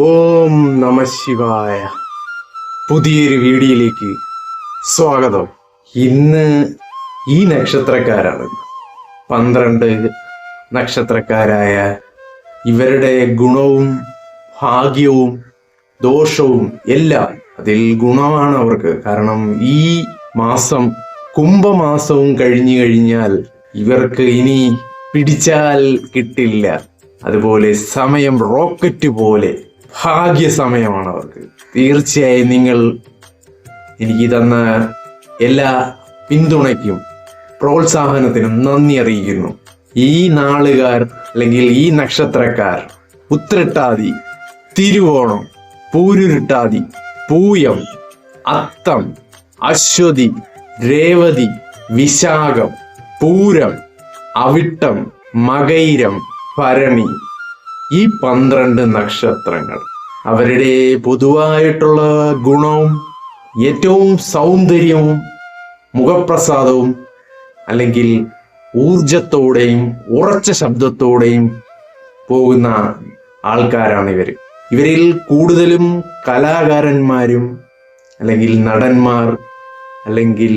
ഓം നമ ശിവായ. പുതിയൊരു വീഡിയോയിലേക്ക് സ്വാഗതം. ഇന്ന് ഈ നക്ഷത്രക്കാരാണ്. പന്ത്രണ്ട് നക്ഷത്രക്കാരായ ഇവരുടെ ഗുണവും ഭാഗ്യവും ദോഷവും എല്ലാം അതിൽ ഗുണമാണ് അവർക്ക്. കാരണം ഈ മാസം കുംഭമാസവും കഴിഞ്ഞു കഴിഞ്ഞാൽ ഇവർക്ക് ഇനി പിടിച്ചാൽ കിട്ടില്ല. അതുപോലെ സമയം റോക്കറ്റ് പോലെ ഭാഗ്യ സമയമാണ് അവർക്ക്. തീർച്ചയായും നിങ്ങൾ എനിക്ക് തന്ന എല്ലാ പിന്തുണയ്ക്കും പ്രോത്സാഹനത്തിനും നന്ദി അറിയിക്കുന്നു. ഈ നാളുകാർ അല്ലെങ്കിൽ ഈ നക്ഷത്രക്കാർ ഉത്രട്ടാതി തിരുവോണം പൂരുരുട്ടാതി പൂയം അത്തം അശ്വതി രേവതി വിശാഖം പൂരം അവിട്ടം മകൈരം ഭരണി ഈ പന്ത്രണ്ട് നക്ഷത്രങ്ങൾ അവരുടെ പൊതുവായിട്ടുള്ള ഗുണവും ഏറ്റവും സൗന്ദര്യവും മുഖപ്രസാദവും അല്ലെങ്കിൽ ഊർജത്തോടെയും ഉറച്ച ശബ്ദത്തോടെയും പോകുന്ന ആൾക്കാരാണ് ഇവർ ഇവരിൽ കൂടുതലും കലാകാരന്മാരും അല്ലെങ്കിൽ നടന്മാർ അല്ലെങ്കിൽ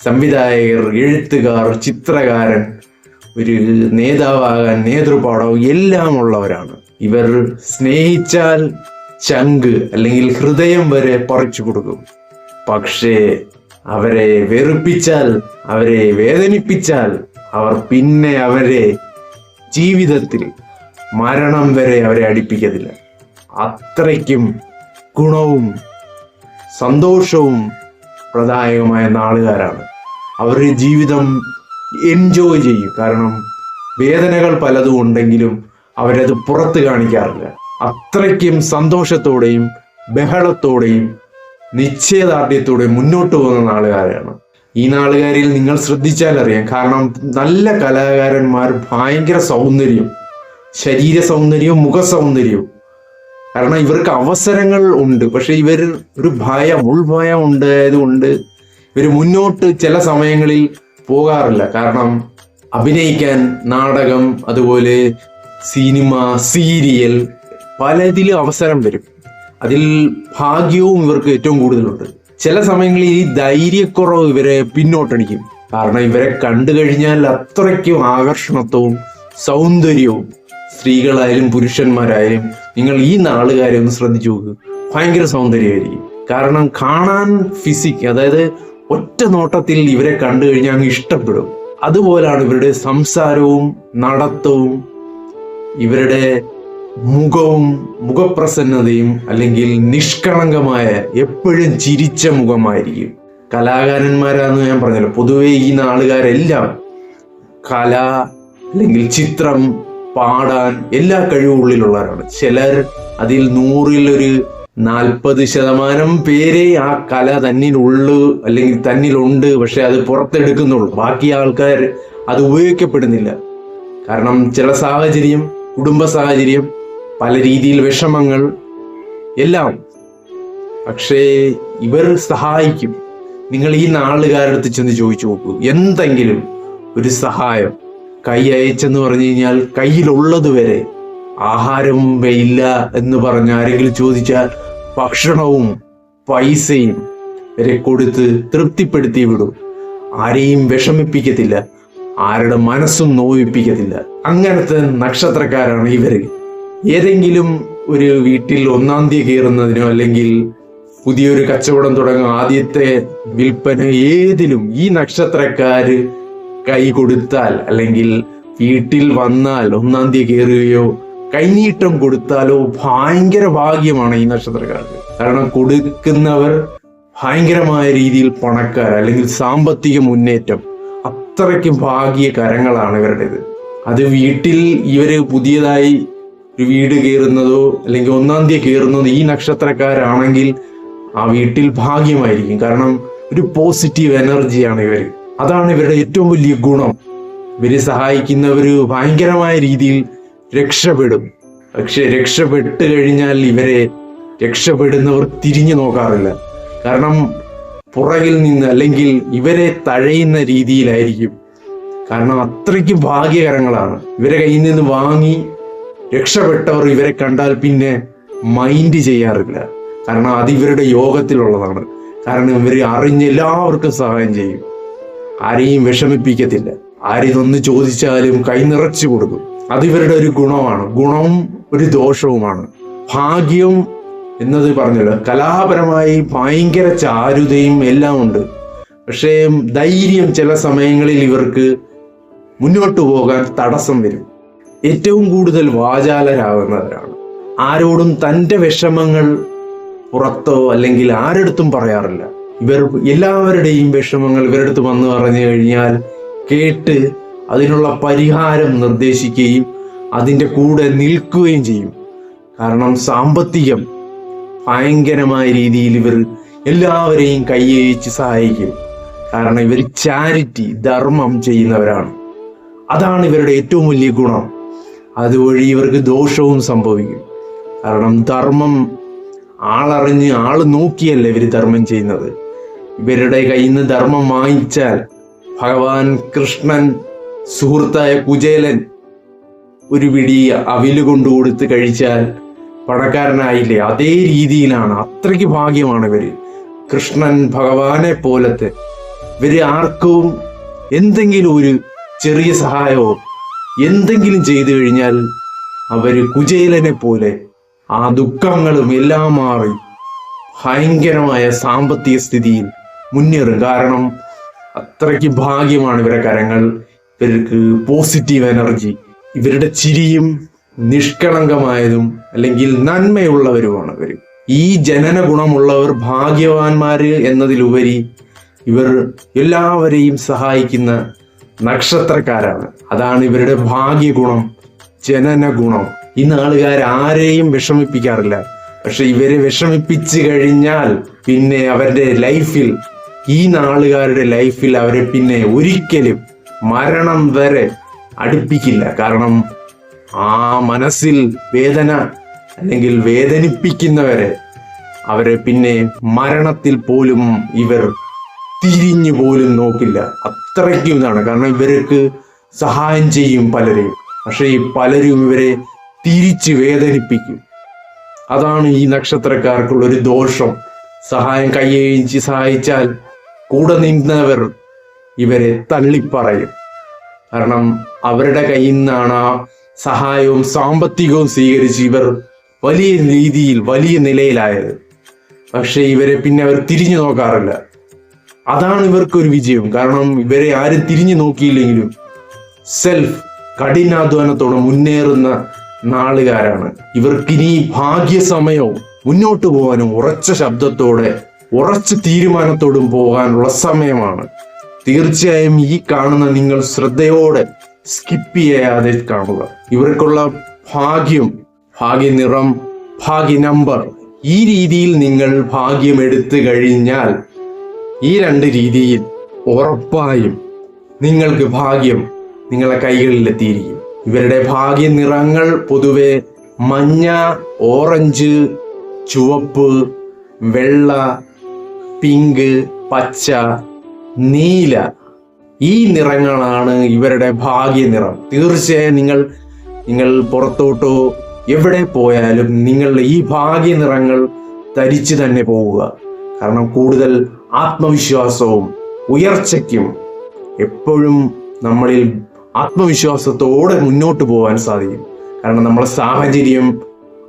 സംവിധായകർ എഴുത്തുകാർ ചിത്രകാരൻ ഒരു നേതാവാകാൻ നേതൃപാഠവും എല്ലാം ഉള്ളവരാണ് ഇവർ സ്നേഹിച്ചാൽ ചങ്ക് അല്ലെങ്കിൽ ഹൃദയം വരെ പറിച്ചു കൊടുക്കും. പക്ഷേ അവരെ വെറുപ്പിച്ചാൽ അവരെ വേദനിപ്പിച്ചാൽ അവർ പിന്നെ അവരെ ജീവിതത്തിൽ മരണം വരെ അവരെ അടിപ്പിക്കത്തില്ല. അത്രയ്ക്കും ഗുണവും സന്തോഷവും പ്രദായകമായ നാളുകാരാണ്. അവരുടെ ജീവിതം എൻജോയ് ചെയ്യും. കാരണം വേദനകൾ പലതും ഉണ്ടെങ്കിലും അവരത് പുറത്ത് കാണിക്കാറില്ല. അത്രയ്ക്കും സന്തോഷത്തോടെയും ബഹളത്തോടെയും നിശ്ചയദാർഢ്യത്തോടെയും മുന്നോട്ട് പോകുന്ന നാളുകാരാണ്. ഈ നാളുകാരിൽ നിങ്ങൾ ശ്രദ്ധിച്ചാൽ അറിയാം. കാരണം നല്ല കലാകാരന്മാർ ഭയങ്കര സൗന്ദര്യം ശരീര സൗന്ദര്യവും മുഖ സൗന്ദര്യവും. കാരണം ഇവർക്ക് അവസരങ്ങൾ ഉണ്ട്. പക്ഷെ ഇവർ ഒരു ഭയം ഉൾഭയം ഉണ്ടായതുകൊണ്ട് ഇവർ മുന്നോട്ട് ചില സമയങ്ങളിൽ പോകാറില്ല. കാരണം അഭിനയിക്കാൻ നാടകം അതുപോലെ സിനിമ സീരിയൽ പലതിലും അവസരം വരും. അതിൽ ഭാഗ്യവും ഇവർക്ക് ഏറ്റവും കൂടുതലുണ്ട്. ചില സമയങ്ങളിൽ ഈ ധൈര്യക്കുറവ് ഇവരെ പിന്നോട്ടടിക്കും കാരണം ഇവരെ കണ്ടു കഴിഞ്ഞാൽ അത്രയ്ക്കും ആകർഷണത്വവും സൗന്ദര്യവും. സ്ത്രീകളായാലും പുരുഷന്മാരായാലും നിങ്ങൾ ഈ നാളുകാരെ ഒന്ന് ശ്രദ്ധിച്ചു നോക്ക്. ഭയങ്കര സൗന്ദര്യമായിരിക്കും. കാരണം കാണാൻ ഫിസിക് അതായത് ഒറ്റ നോട്ടത്തിൽ ഇവരെ കണ്ടു കഴിഞ്ഞാൽ അങ്ങ് ഇഷ്ടപ്പെടും. അതുപോലാണ് ഇവരുടെ സംസാരവും നടത്തവും ഇവരുടെ മുഖവും മുഖപ്രസന്നതയും അല്ലെങ്കിൽ നിഷ്കളങ്കമായ എപ്പോഴും ചിരിച്ച മുഖമായിരിക്കും. കലാകാരന്മാരാന്ന് ഞാൻ പറഞ്ഞല്ലോ. പൊതുവേ ഈ നാളുകാരെല്ലാം കല അല്ലെങ്കിൽ ചിത്രം പാടാൻ എല്ലാ കഴിവുള്ളിലുള്ളവരാണ് ചിലർ അതിൽ നൂറിലൊരു നാൽപ്പത് ശതമാനം പേരെ ആ കല തന്നിലുള്ളു അല്ലെങ്കിൽ തന്നിലുണ്ട് പക്ഷെ അത് പുറത്തെടുക്കുന്നുള്ളൂ. ബാക്കി ആൾക്കാർ അത് ഉപയോഗിക്കപ്പെടുന്നില്ല. കാരണം ചില സാഹചര്യം കുടുംബ സാഹചര്യം പല രീതിയിൽ വിഷമങ്ങൾ എല്ലാം. പക്ഷേ ഇവർ സഹായിക്കും. നിങ്ങൾ ഈ നാളുകാരടുത്ത് ചെന്ന് ചോദിച്ചു നോക്കൂ. എന്തെങ്കിലും ഒരു സഹായം കൈ അയച്ചെന്ന് പറഞ്ഞു കഴിഞ്ഞാൽ കയ്യിലുള്ളത് വരെ ആഹാരം ഇല്ല എന്ന് പറഞ്ഞ് ആരെങ്കിലും ചോദിച്ചാൽ ഭക്ഷണവും പൈസയും വരെ കൊടുത്ത് തൃപ്തിപ്പെടുത്തി വിടും. ആരെയും വിഷമിപ്പിക്കത്തില്ല. ആരുടെ മനസ്സും നോവിപ്പിക്കത്തില്ല. അങ്ങനത്തെ നക്ഷത്രക്കാരാണ് ഇവർ. ഏതെങ്കിലും ഒരു വീട്ടിൽ ഒന്നാം തീയതി കയറുന്നതിനോ അല്ലെങ്കിൽ പുതിയൊരു കച്ചവടം തുടങ്ങും ആദ്യത്തെ വിൽപ്പന ഏതിലും ഈ നക്ഷത്രക്കാര് കൈ കൊടുത്താൽ അല്ലെങ്കിൽ വീട്ടിൽ വന്നാൽ ഒന്നാം തീയതി കയറുകയോ കൈനീട്ടം കൊടുത്താലോ ഭയങ്കര ഭാഗ്യമാണ് ഈ നക്ഷത്രക്കാർക്ക്. കാരണം കൊടുക്കുന്നവർ ഭയങ്കരമായ രീതിയിൽ പണക്കാർ അല്ലെങ്കിൽ സാമ്പത്തിക മുന്നേറ്റം. അത്രയ്ക്കും ഭാഗ്യ കരങ്ങളാണ് ഇവരുടേത്. അത് വീട്ടിൽ ഇവർ പുതിയതായി ഒരു വീട് കയറുന്നതോ അല്ലെങ്കിൽ ഒന്നാം തീയതി കയറുന്നതോ ഈ നക്ഷത്രക്കാരാണെങ്കിൽ ആ വീട്ടിൽ ഭാഗ്യമായിരിക്കും. കാരണം ഒരു പോസിറ്റീവ് എനർജിയാണ് ഇവർ അതാണ് ഇവരുടെ ഏറ്റവും വലിയ ഗുണം. ഇവരെ സഹായിക്കുന്നവര് ഭയങ്കരമായ രീതിയിൽ രക്ഷപ്പെടും. പക്ഷെ രക്ഷപ്പെട്ട് കഴിഞ്ഞാൽ ഇവരെ രക്ഷപ്പെടുന്നവർ തിരിഞ്ഞു നോക്കാറില്ല. കാരണം പുറകിൽ നിന്ന് അല്ലെങ്കിൽ ഇവരെ തഴയുന്ന രീതിയിലായിരിക്കും. കാരണം അത്രയ്ക്ക് ഭാഗ്യകരങ്ങളാണ്. ഇവരെ കയ്യിൽ നിന്ന് വാങ്ങി രക്ഷപ്പെട്ടവർ ഇവരെ കണ്ടാൽ പിന്നെ മൈൻഡ് ചെയ്യാറില്ല. കാരണം അത് ഇവരുടെ യോഗത്തിലുള്ളതാണ്. കാരണം ഇവർ അറിഞ്ഞ് എല്ലാവർക്കും സഹായം ചെയ്യും. ആരെയും വിഷമിപ്പിക്കത്തില്ല. ആരിതൊന്ന് ചോദിച്ചാലും കൈ നിറച്ചു കൊടുക്കും. അത് ഇവരുടെ ഒരു ഗുണമാണ്. ഗുണവും ഒരു ദോഷവുമാണ്. ഭാഗ്യം എന്നത് പറഞ്ഞല്ലോ കലാപരമായി ഭയങ്കര ചാരുതയും എല്ലാം ഉണ്ട്. പക്ഷേ ധൈര്യം ചില സമയങ്ങളിൽ ഇവർക്ക് മുന്നോട്ട് പോകാൻ തടസ്സം വരും. ഏറ്റവും കൂടുതൽ വാചാലരാകുന്നവരാണ്. ആരോടും തന്റെ വിഷമങ്ങൾ പുറത്തോ അല്ലെങ്കിൽ ആരെടുത്തും പറയാറില്ല. ഇവർ എല്ലാവരുടെയും വിഷമങ്ങൾ ഇവരെടുത്ത് വന്നു പറഞ്ഞു കഴിഞ്ഞാൽ കേട്ട് അതിനുള്ള പരിഹാരം നിർദ്ദേശിക്കുകയും അതിന്റെ കൂടെ നിൽക്കുകയും ചെയ്യും. കാരണം സാമ്പത്തികം ഭയങ്കരമായ രീതിയിൽ ഇവർ എല്ലാവരെയും കൈയച്ച് സഹായിക്കും. കാരണം ഇവർ ചാരിറ്റി ധർമ്മം ചെയ്യുന്നവരാണ്. അതാണ് ഇവരുടെ ഏറ്റവും വലിയ ഗുണം. അതുവഴി ഇവർക്ക് ദോഷവും സംഭവിക്കും. കാരണം ധർമ്മം ആളറിഞ്ഞ് ആൾ നോക്കിയല്ല ഇവർ ധർമ്മം ചെയ്യുന്നത്. ഇവരുടെ കയ്യിൽ നിന്ന് ധർമ്മം വാങ്ങിച്ചാൽ ഭഗവാൻ കൃഷ്ണൻ സുഹൃത്തായ കുചേലൻ ഒരു പിടി അവിൽ കൊണ്ടു കൊടുത്ത് കഴിച്ചാൽ പണക്കാരനായില്ലേ? അതേ രീതിയിലാണ്. അത്രയ്ക്ക് ഭാഗ്യമാണ് ഇവർ. കൃഷ്ണൻ ഭഗവാനെ പോലത്തെ ഇവർ ആർക്കും എന്തെങ്കിലും ഒരു ചെറിയ സഹായമോ എന്തെങ്കിലും ചെയ്തു കഴിഞ്ഞാൽ അവർ കുചേലനെ പോലെ ആ ദുഃഖങ്ങളും എല്ലാം മാറി ഭയങ്കരമായ സാമ്പത്തിക സ്ഥിതിയിൽ മുന്നേറും. കാരണം അത്രയ്ക്ക് ഭാഗ്യമാണ് ഇവരെ കരങ്ങൾ. ഇവർക്ക് പോസിറ്റീവ് എനർജി ഇവരുടെ ചിരിയും നിഷ്കളങ്കമായതും അല്ലെങ്കിൽ നന്മയുള്ളവരുമാണ് ഇവർ ഈ ജനന ഗുണമുള്ളവർ ഭാഗ്യവാന്മാര് എന്നതിലുപരി ഇവർ എല്ലാവരെയും സഹായിക്കുന്ന നക്ഷത്രക്കാരാണ്. അതാണ് ഇവരുടെ ഭാഗ്യഗുണം ജനന ഗുണം. ഈ നാളുകാർ ആരെയും വിഷമിപ്പിക്കാറില്ല. പക്ഷെ ഇവരെ വിഷമിപ്പിച്ചു കഴിഞ്ഞാൽ പിന്നെ അവരുടെ ലൈഫിൽ ഈ നാളുകാരുടെ ലൈഫിൽ അവരെ പിന്നെ ഒരിക്കലും മരണം വരെ അടുപ്പിക്കില്ല. കാരണം ആ മനസ്സിൽ വേദന അല്ലെങ്കിൽ വേദനിപ്പിക്കുന്നവരെ അവരെ പിന്നെ മരണത്തിൽ പോലും ഇവർ തിരിഞ്ഞു പോലും നോക്കില്ല. അത്രയ്ക്കും ഇതാണ്. കാരണം ഇവർക്ക് സഹായം ചെയ്യും പലരെയും. പക്ഷേ ഈ പലരും ഇവരെ തിരിച്ച് വേദനിപ്പിക്കും. അതാണ് ഈ നക്ഷത്രക്കാർക്കുള്ള ഒരു ദോഷം. സഹായം കൈയഴിച്ച് സഹായിച്ചാൽ കൂടെ നിന്നവർ ഇവരെ തള്ളിപ്പറയും. കാരണം അവരുടെ കയ്യിൽ നിന്നാണ് സഹായവും സാമ്പത്തികവും സ്വീകരിച്ച് ഇവർ വലിയ രീതിയിൽ വലിയ നിലയിലായത്. പക്ഷെ ഇവരെ പിന്നെ അവർ തിരിഞ്ഞു നോക്കാറില്ല. അതാണ് ഇവർക്കൊരു വിജയം. കാരണം ഇവരെ ആരും തിരിഞ്ഞു നോക്കിയില്ലെങ്കിലും സെൽഫ് കഠിനാധ്വാനത്തോടെ മുന്നേറുന്ന നാളുകാരാണ്. ഇവർക്കിനി ഭാഗ്യസമയവും മുന്നോട്ട് പോകാനും ഉറച്ച ശബ്ദത്തോടെ ഉറച്ച തീരുമാനത്തോടും പോകാനുള്ള സമയമാണ്. തീർച്ചയായും ഈ കാണുന്ന നിങ്ങൾ ശ്രദ്ധയോടെ സ്കിപ്പ് ചെയ്യാതെ കാണുക. ഇവർക്കുള്ള ഭാഗ്യം ഭാഗ്യ നിറം ഭാഗ്യ നമ്പർ ഈ രീതിയിൽ നിങ്ങൾ ഭാഗ്യം എടുത്തു കഴിഞ്ഞാൽ ഈ രണ്ട് രീതിയിൽ ഉറപ്പായും നിങ്ങൾക്ക് ഭാഗ്യം നിങ്ങളെ കൈകളിൽ എത്തിയിരിക്കും ഇവരുടെ ഭാഗ്യ നിറങ്ങൾ പൊതുവെ മഞ്ഞ ഓറഞ്ച് ചുവപ്പ് വെള്ള പിങ്ക് പച്ച നീല. ഈ നിറങ്ങളാണ് ഇവരുടെ ഭാഗ്യ നിറം. തീർച്ചയായും നിങ്ങൾ നിങ്ങൾ പുറത്തോട്ടോ എവിടെ പോയാലും നിങ്ങളുടെ ഈ ഭാഗ്യ നിറങ്ങൾ ധരിച്ചു തന്നെ പോവുക. കാരണം കൂടുതൽ ആത്മവിശ്വാസവും ഉയർച്ചയ്ക്കും എപ്പോഴും നമ്മളിൽ ആത്മവിശ്വാസത്തോടെ മുന്നോട്ട് പോകാൻ സാധിക്കും. കാരണം നമ്മളെ സാഹചര്യം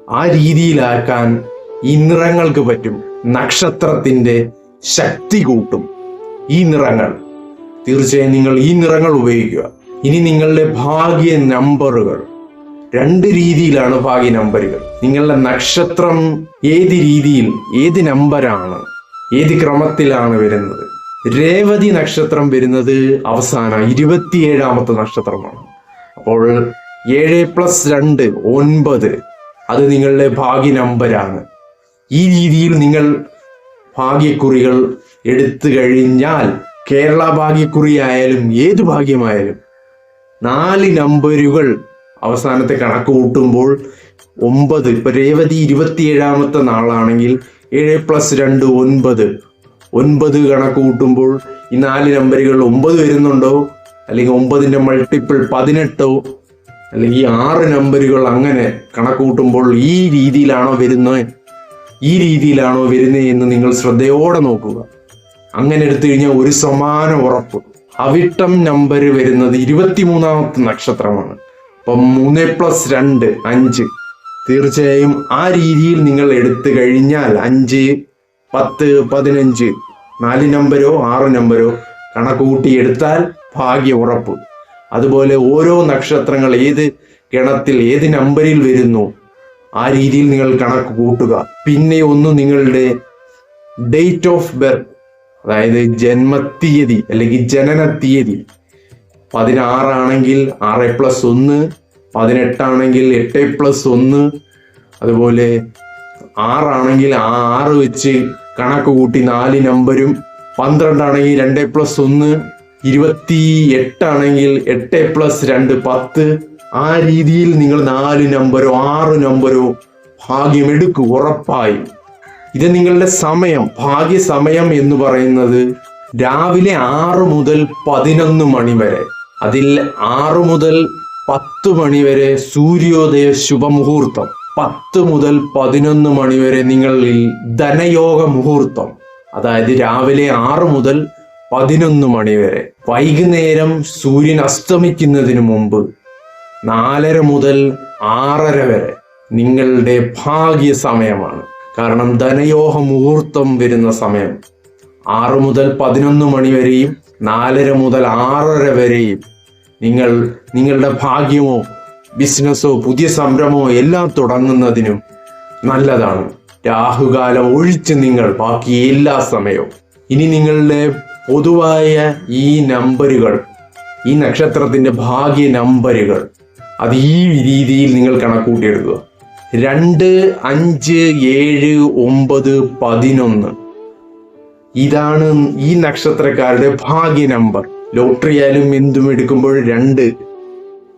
ആ രീതിയിലാക്കാൻ ഈ നിറങ്ങൾക്ക് പറ്റും. നക്ഷത്രത്തിന്റെ ശക്തി കൂട്ടും. ഈ നിറങ്ങൾ. തീർച്ചയായും നിങ്ങൾ ഈ നിറങ്ങൾ ഉപയോഗിക്കുക. ഇനി നിങ്ങളുടെ ഭാഗ്യ നമ്പറുകൾ. രണ്ട് രീതിയിലാണ് ഭാഗ്യ നമ്പറുകൾ. നിങ്ങളുടെ നക്ഷത്രം ഏത് രീതിയിൽ ഏത് നമ്പറാണ് ഏത് ക്രമത്തിലാണ് വരുന്നത്. രേവതി നക്ഷത്രം വരുന്നത് അവസാന ഇരുപത്തിയേഴാമത്തെ നക്ഷത്രമാണ്. അപ്പോൾ ഏഴ് പ്ലസ് രണ്ട് ഒൻപത്. അത് നിങ്ങളുടെ ഭാഗ്യ നമ്പരാണ് ഈ രീതിയിൽ നിങ്ങൾ ഭാഗ്യക്കുറികൾ എടുത്തു കഴിഞ്ഞാൽ കേരള ഭാഗ്യക്കുറി ആയാലും ഏത് ഭാഗ്യമായാലും നാല് നമ്പരുകൾ അവസാനത്തെ കണക്ക് കൂട്ടുമ്പോൾ ഒമ്പത്. ഇപ്പൊ രേവതി ഇരുപത്തിയേഴാമത്തെ നാളാണെങ്കിൽ ഏഴ് പ്ലസ് രണ്ട് ഒൻപത്. ഒൻപത് കണക്ക് കൂട്ടുമ്പോൾ ഈ നാല് നമ്പറുകൾ ഒമ്പത് വരുന്നുണ്ടോ? അല്ലെങ്കിൽ ഒമ്പതിന്റെ മൾട്ടിപ്പിൾ പതിനെട്ടോ? അല്ലെങ്കിൽ ആറ് നമ്പറുകൾ അങ്ങനെ കണക്ക് കൂട്ടുമ്പോൾ ഈ രീതിയിലാണോ വരുന്നത്? ഈ രീതിയിലാണോ വരുന്നത് എന്ന് നിങ്ങൾ ശ്രദ്ധയോടെ നോക്കുക. അങ്ങനെ എടുത്തു കഴിഞ്ഞാൽ ഒരു സമാന ഉറപ്പ്. അവിട്ടം നമ്പർ വരുന്നത് ഇരുപത്തിമൂന്നാമത്തെ നക്ഷത്രമാണ്. അപ്പം മൂന്ന് പ്ലസ് രണ്ട് അഞ്ച്. തീർച്ചയായും ആ രീതിയിൽ നിങ്ങൾ എടുത്തു കഴിഞ്ഞാൽ അഞ്ച് പത്ത് പതിനഞ്ച് നാല് നമ്പരോ ആറ് നമ്പരോ കണക്ക് കൂട്ടി എടുത്താൽ ഭാഗ്യ ഉറപ്പ്. അതുപോലെ ഓരോ നക്ഷത്രങ്ങൾ ഏത് ഗണത്തിൽ ഏത് നമ്പറിൽ വരുന്നു ആ രീതിയിൽ നിങ്ങൾ കണക്ക് കൂട്ടുക. പിന്നെ ഒന്ന് നിങ്ങളുടെ ഡേറ്റ് ഓഫ് ബർത്ത്. അതായത് ജന്മത്തീയതി അല്ലെങ്കിൽ ജനന തീയതി പതിനാറാണെങ്കിൽ ആറ് പ്ലസ് ഒന്ന് പതിനെട്ടാണെങ്കിൽ എട്ട് പ്ലസ് ഒന്ന് അതുപോലെ ആറാണെങ്കിൽ ആ ആറ് വെച്ച് കണക്ക് കൂട്ടി നാല് നമ്പരും പന്ത്രണ്ടാണെങ്കിൽ രണ്ട് പ്ലസ് ഒന്ന് ഇരുപത്തി എട്ടാണെങ്കിൽ എട്ട് പ്ലസ് രണ്ട് പത്ത്. ആ രീതിയിൽ നിങ്ങൾ നാല് നമ്പരോ ആറ് നമ്പരോ ഭാഗ്യം എടുക്കൂ ഉറപ്പായും. ഇത് നിങ്ങളുടെ സമയം ഭാഗ്യ സമയം എന്ന് പറയുന്നത് രാവിലെ ആറ് മുതൽ പതിനൊന്ന് മണി വരെ. അതിൽ ആറ് മുതൽ പത്ത് മണി വരെ സൂര്യോദയ ശുഭമുഹൂർത്തം. പത്ത് മുതൽ പതിനൊന്ന് മണി വരെ നിങ്ങളിൽ ധനയോഗ മുഹൂർത്തം. അതായത് രാവിലെ ആറ് മുതൽ പതിനൊന്ന് മണി വരെ. വൈകുന്നേരം സൂര്യൻ അസ്തമിക്കുന്നതിന് മുമ്പ് നാലര മുതൽ ആറര വരെ നിങ്ങളുടെ ഭാഗ്യ സമയമാണ് കാരണം ധനയോഹ മുഹൂർത്തം വരുന്ന സമയം ആറ് മുതൽ പതിനൊന്ന് മണി വരെയും നാലര മുതൽ ആറര വരെയും നിങ്ങൾ നിങ്ങളുടെ ഭാഗ്യമോ ബിസിനസ്സോ പുതിയ സംരംഭമോ എല്ലാം തുടങ്ങുന്നതിനും നല്ലതാണ്. രാഹുകാലം ഒഴിച്ച് നിങ്ങൾ ബാക്കി എല്ലാ സമയവും. ഇനി നിങ്ങളുടെ പൊതുവായ ഈ നമ്പറുകൾ ഈ നക്ഷത്രത്തിന്റെ ഭാഗ്യ നമ്പറുകൾ അത് ഈ രീതിയിൽ നിങ്ങൾ കണക്കൂട്ടിയെടുക്കുക രണ്ട് അഞ്ച് ഏഴ് ഒമ്പത് പതിനൊന്ന്. ഇതാണ് ഈ നക്ഷത്രക്കാരുടെ ഭാഗ്യ നമ്പർ. ലോട്ടറി ആയാലും എന്തും എടുക്കുമ്പോൾ രണ്ട്.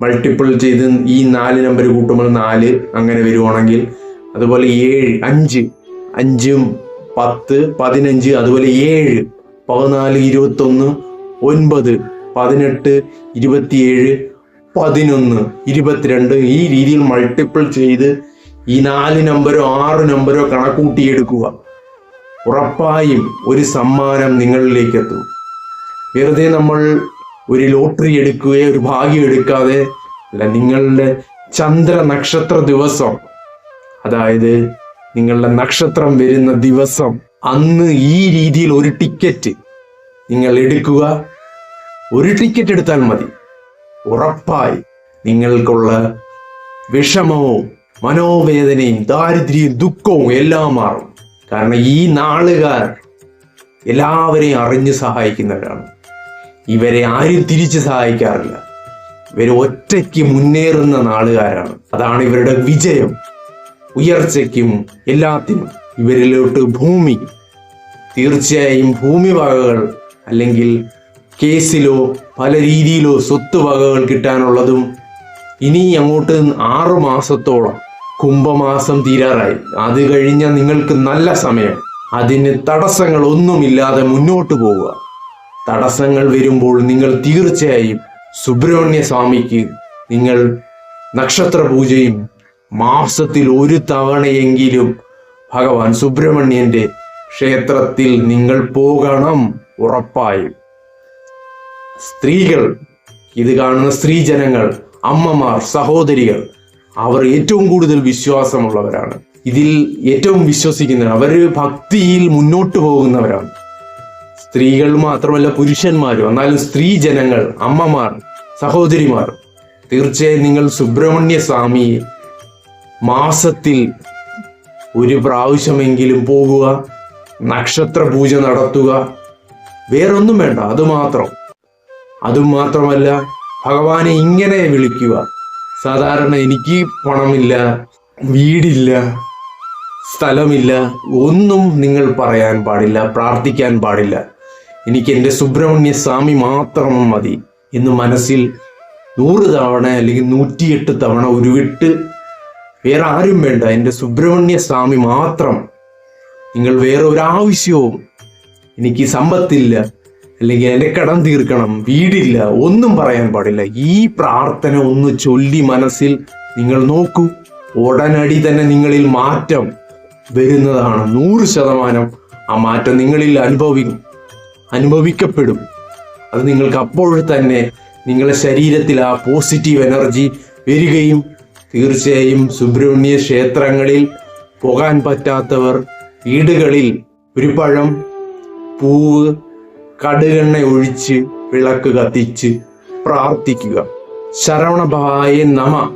മൾട്ടിപ്പിൾ ചെയ്ത് ഈ നാല് നമ്പർ കൂട്ടുമ്പോൾ നാല് അങ്ങനെ വരുവാണെങ്കിൽ അതുപോലെ ഏഴ് അഞ്ച്. അഞ്ചും പത്ത് പതിനഞ്ച് അതുപോലെ ഏഴ്. പതിനാല് ഇരുപത്തൊന്ന് ഒൻപത്. പതിനെട്ട് ഇരുപത്തിയേഴ് പതിനൊന്ന്. ഇരുപത്തിരണ്ട് ഈ രീതിയിൽ മൾട്ടിപ്പിൾ ചെയ്ത് ഈ നാല് നമ്പരോ ആറ് നമ്പരോ കണക്കൂട്ടിയെടുക്കുക. ഉറപ്പായും ഒരു സമ്മാനം നിങ്ങളിലേക്ക് എത്തും വെറുതെ നമ്മൾ ഒരു ലോട്ടറി എടുക്കുകയോ ഒരു ഭാഗ്യം എടുക്കാതെ അല്ല നിങ്ങളുടെ ചന്ദ്ര നക്ഷത്ര ദിവസം അതായത് നിങ്ങളുടെ നക്ഷത്രം വരുന്ന ദിവസം അന്ന് ഈ രീതിയിൽ ഒരു ടിക്കറ്റ് നിങ്ങൾ എടുക്കുക. ഒരു ടിക്കറ്റ് എടുത്താൽ മതി. ഉറപ്പായി നിങ്ങൾക്കുള്ള വിഷമവും മനോവേദനയും ദാരിദ്ര്യവും ദുഃഖവും എല്ലാം മാറും. കാരണം ഈ നാളുകാർ എല്ലാവരെയും അറിഞ്ഞ് സഹായിക്കുന്നവരാണ്. ഇവരെ ആരും തിരിച്ച് സഹായിക്കാറില്ല. ഇവർ ഒറ്റയ്ക്ക് മുന്നേറുന്ന നാളുകാരാണ്. അതാണ് ഇവരുടെ വിജയം. ഉയർച്ചയ്ക്കും എല്ലാത്തിനും ഇവരിലോട്ട് ഭൂമി. തീർച്ചയായും ഭൂമി വകകൾ അല്ലെങ്കിൽ കേസിലോ പല രീതിയിലോ സ്വത്ത് വകകൾ കിട്ടാനുള്ളതും ഇനി അങ്ങോട്ട് ആറു മാസത്തോളം കുംഭമാസം തീരാറായി. അത് കഴിഞ്ഞ നിങ്ങൾക്ക് നല്ല സമയം. അതിന് തടസ്സങ്ങൾ ഒന്നുമില്ലാതെ മുന്നോട്ട് പോവുക. തടസ്സങ്ങൾ വരുമ്പോൾ നിങ്ങൾ തീർച്ചയായും സുബ്രഹ്മണ്യ സ്വാമിക്ക് നിങ്ങൾ നക്ഷത്ര പൂജയും മാസത്തിൽ ഒരു തവണയെങ്കിലും ഭഗവാൻ സുബ്രഹ്മണ്യന്റെ ക്ഷേത്രത്തിൽ നിങ്ങൾ പോകണം ഉറപ്പായും. സ്ത്രീകൾ ഇത് കാണുന്ന സ്ത്രീജനങ്ങൾ അമ്മമാർ സഹോദരികൾ അവർ ഏറ്റവും കൂടുതൽ വിശ്വാസമുള്ളവരാണ്. ഇതിൽ ഏറ്റവും വിശ്വസിക്കുന്നവർ അവർ ഭക്തിയിൽ മുന്നോട്ട് പോകുന്നവരാണ്. സ്ത്രീകൾ മാത്രമല്ല പുരുഷന്മാരും എന്നാലും സ്ത്രീ ജനങ്ങൾ അമ്മമാർ സഹോദരിമാർ. തീർച്ചയായും നിങ്ങൾ സുബ്രഹ്മണ്യ സ്വാമിയെ മാസത്തിൽ ഒരു പ്രാവശ്യമെങ്കിലും പോകുക നക്ഷത്ര പൂജ നടത്തുക. വേറൊന്നും വേണ്ട അതുമാത്രം അതുമാത്രമല്ല അതും മാത്രമല്ല ഭഗവാനെ ഇങ്ങനെ വിളിക്കുക. സാധാരണ എനിക്ക് പണമില്ല വീടില്ല സ്ഥലമില്ല ഒന്നും നിങ്ങൾ പറയാൻ പാടില്ല പ്രാർത്ഥിക്കാൻ പാടില്ല. എനിക്ക് എന്റെ സുബ്രഹ്മണ്യ സ്വാമി മാത്രം മതി എന്ന് മനസ്സിൽ നൂറ് തവണ അല്ലെങ്കിൽ നൂറ്റിയെട്ട് തവണ ഉരുവിട്ട് വേറെ ആരും വേണ്ട എന്റെ സുബ്രഹ്മണ്യ സ്വാമി മാത്രം. നിങ്ങൾ വേറെ ഒരാവശ്യവും എനിക്ക് സമ്പത്തില്ല. അല്ലെങ്കിൽ എന്റെ കടം തീർക്കണം. വീടില്ല. ഒന്നും പറയാൻ പാടില്ല. ഈ പ്രാർത്ഥന ഒന്ന് ചൊല്ലി മനസ്സിൽ നിങ്ങൾ നോക്കൂ. ഉടനടി തന്നെ നിങ്ങളിൽ മാറ്റം വരുന്നതാണ്. നൂറ് ശതമാനം ആ മാറ്റം നിങ്ങളിൽ അനുഭവി അനുഭവിക്കപ്പെടും. അത് നിങ്ങൾക്ക് അപ്പോൾ തന്നെ നിങ്ങളുടെ ശരീരത്തിൽ ആ പോസിറ്റീവ് എനർജി വരികയും തീർച്ചയായും സുബ്രഹ്മണ്യ ക്ഷേത്രങ്ങളിൽ പോകാൻ പറ്റാത്തവർ വീടുകളിൽ ഒരു പഴം പൂവ് കടുകെണ്ണ ഒഴിച്ച് വിളക്ക് കത്തിച്ച് പ്രാർത്ഥിക്കുക. ശരവണഭവായ നമ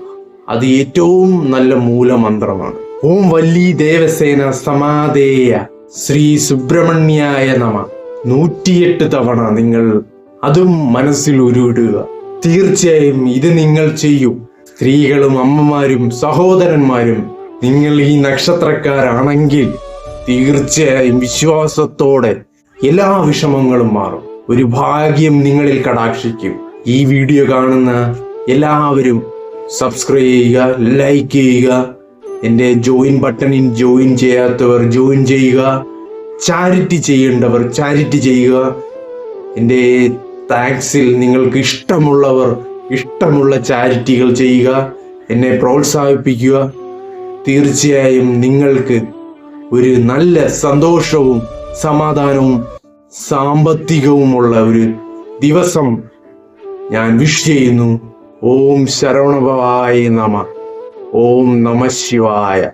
അത് ഏറ്റവും നല്ല മൂലമന്ത്രമാണ്. ഓം വല്ലി ദേവസേന സമാധേയ ശ്രീ സുബ്രഹ്മണ്യായ നമ. നൂറ്റിയെട്ട് തവണ നിങ്ങൾ അതും മനസ്സിൽ ഉരുവിടുക. തീർച്ചയായും ഇത് നിങ്ങൾ ചെയ്യൂ. സ്ത്രീകളും അമ്മമാരും സഹോദരന്മാരും നിങ്ങൾ ഈ നക്ഷത്രക്കാരാണെങ്കിൽ തീർച്ചയായും വിശ്വാസത്തോടെ എല്ലാ വിഷമങ്ങളും മാറും. ഒരു ഭാഗ്യം നിങ്ങളിൽ കടാക്ഷിക്കും. ഈ വീഡിയോ കാണുന്ന എല്ലാവരും സബ്സ്ക്രൈബ് ചെയ്യുക ലൈക്ക് ചെയ്യുക എന്റെ ജോയിൻ ബട്ടണിൽ ജോയിൻ ചെയ്യാത്തവർ ജോയിൻ ചെയ്യുക ചാരിറ്റി ചെയ്യേണ്ടവർ ചാരിറ്റി ചെയ്യുക. എന്റെ താങ്ക്സിൽ നിങ്ങൾക്ക് ഇഷ്ടമുള്ളവർ ഇഷ്ടമുള്ള ചാരിറ്റികൾ ചെയ്യുക എന്നെ പ്രോത്സാഹിപ്പിക്കുക. തീർച്ചയായും നിങ്ങൾക്ക് ഒരു നല്ല സന്തോഷവും സമാധാനവും സാമ്പത്തികവുമുള്ള ഒരു ദിവസം ഞാൻ വിഷ് ചെയ്യുന്നു. ഓം ശരവണഭവായ നമ. ഓം നമ ശിവായ.